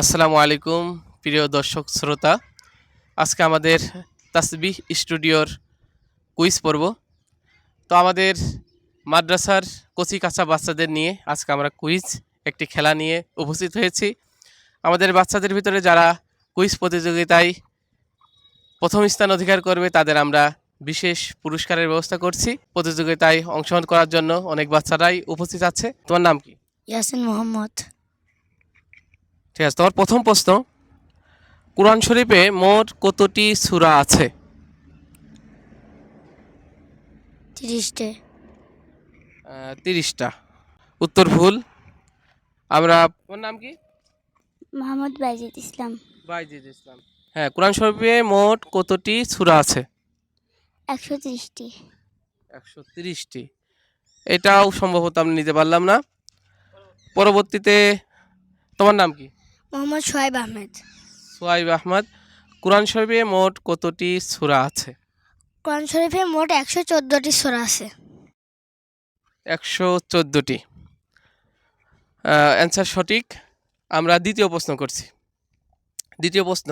আসসালামু আলাইকুম, প্রিয় দর্শক শ্রোতা। আজকে আমাদের তাসবিহ স্টুডিওর কুইজ পর্ব। তো আমাদের মাদ্রাসার কচি কাঁচা বাচ্চাদের নিয়ে আজকে আমরা কুইজ, একটি খেলা নিয়ে উপস্থিত হয়েছি। আমাদের বাচ্চাদের ভিতরে যারা কুইজ প্রতিযোগিতায় প্রথম স্থান অধিকার করবে, তাদের আমরা বিশেষ পুরস্কারের ব্যবস্থা করছি। প্রতিযোগিতায় অংশগ্রহণ করার জন্য অনেক বাচ্চারাই উপস্থিত আছে। তোমার নাম কি? ইয়াসিন মোহাম্মদ। ঠিক আছে তোমার প্রথম প্রশ্ন কোরআন শরীফে মোট কতটি সূরা আছে? তিরিশটে। তিরিশটা। উত্তর ভুল। আমরা তোমার নাম কি? মোহাম্মদ বাইজিদ ইসলাম। বাইজিদ ইসলাম। হ্যাঁ কোরআন শরীফে মোট কতটি সূরা আছে? একশো তিরিশটি। একশো তিরিশটি। এটাও সম্ভবত আমি নিতে পারলাম না। পরবর্তীতে তোমার নাম কি? মোহাম্মদ সোহাইব আহমেদ। সোয়াইব আহমদ কোরআন শরীফে মোট কতটি সূরা আছে? কোরআন শরীফে মোট একশো চোদ্দোটি সোরা আছে। একশো চোদ্দোটি। অ্যান্সার সঠিক। আমরা দ্বিতীয় প্রশ্ন করছি। দ্বিতীয় প্রশ্ন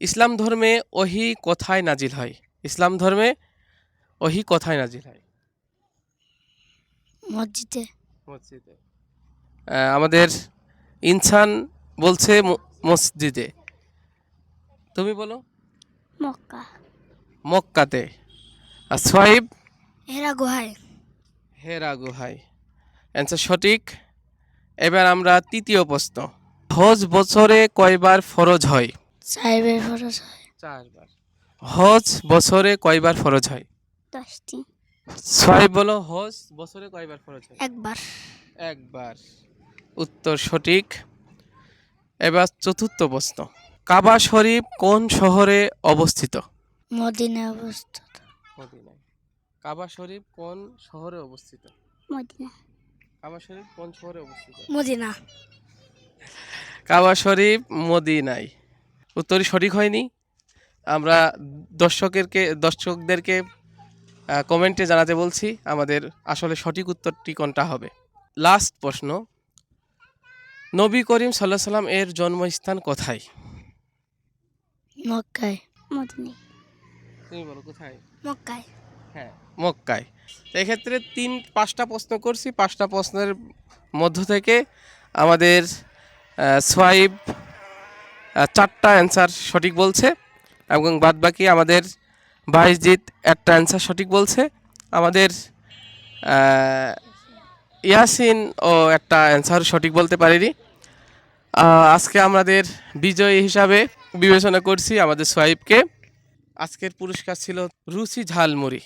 ইসলাম ধর্মে ওহি কোথায় নাজিল হয়? ইসলাম ধর্মে ওহি কোথায় নাজিল হয়? মসজিদে। মসজিদে। আমাদের ইনসান বলছে মসজিদে। তুমি বলো। মক্কা। মক্কাতে। আর সোয়াইব? হেরা গুহায়। হেরা গুহাই অ্যান্সার সঠিক। এবার আমরা তৃতীয় প্রশ্ন। হজ বছরে কয়বার ফরজ হয়? সাহেবের ফরজ হয়। চারবার। হজ বছরে কয়বার ফরজ হয়? দশটি। ছয় বলো হজ বছরে কয়বার ফরজ হয়? একবার। একবার। উত্তর সঠিক। এবার চতুর্থ প্রশ্ন। কাবা শরীফ কোন শহরে অবস্থিত? মদিনায় অবস্থিত। মদিনায়। কাবা শরীফ কোন শহরে অবস্থিত? মদিনা কাবা শরীফ কোন শহরে অবস্থিত? মদিনা। কাবা শরীফ মদিনায়। উত্তরই সঠিক হয়নি। আমরা দর্শকেরকে দর্শকদেরকে কমেন্টে জানাতে বলছি আমাদের আসলে সঠিক উত্তরটি কোনটা হবে। লাস্ট প্রশ্ন নবী করিম সাল্লাহ সাল্লাম এর জন্মস্থান কোথায়? মক্কায়। তুমি বলো কোথায়? মক্কায়। হ্যাঁ মক্কায়। তো এক্ষেত্রে তিন পাঁচটা প্রশ্ন করছি। পাঁচটা প্রশ্নের মধ্য থেকে আমাদের সোয়াইব চারটা অ্যান্সার সঠিক বলছে এবং বাদবাকি আমাদের বাইশজিৎ একটা অ্যান্সার সঠিক বলছে। আমাদের ইয়াসিন ও একটা অ্যান্সার সঠিক বলতে পারিনি। আজকে আমাদের বিজয়ী হিসাবে বিবেচনা করছি আমাদের সোয়াইবকে আজকের পুরস্কার ছিল রুচি ঝালমুড়ি।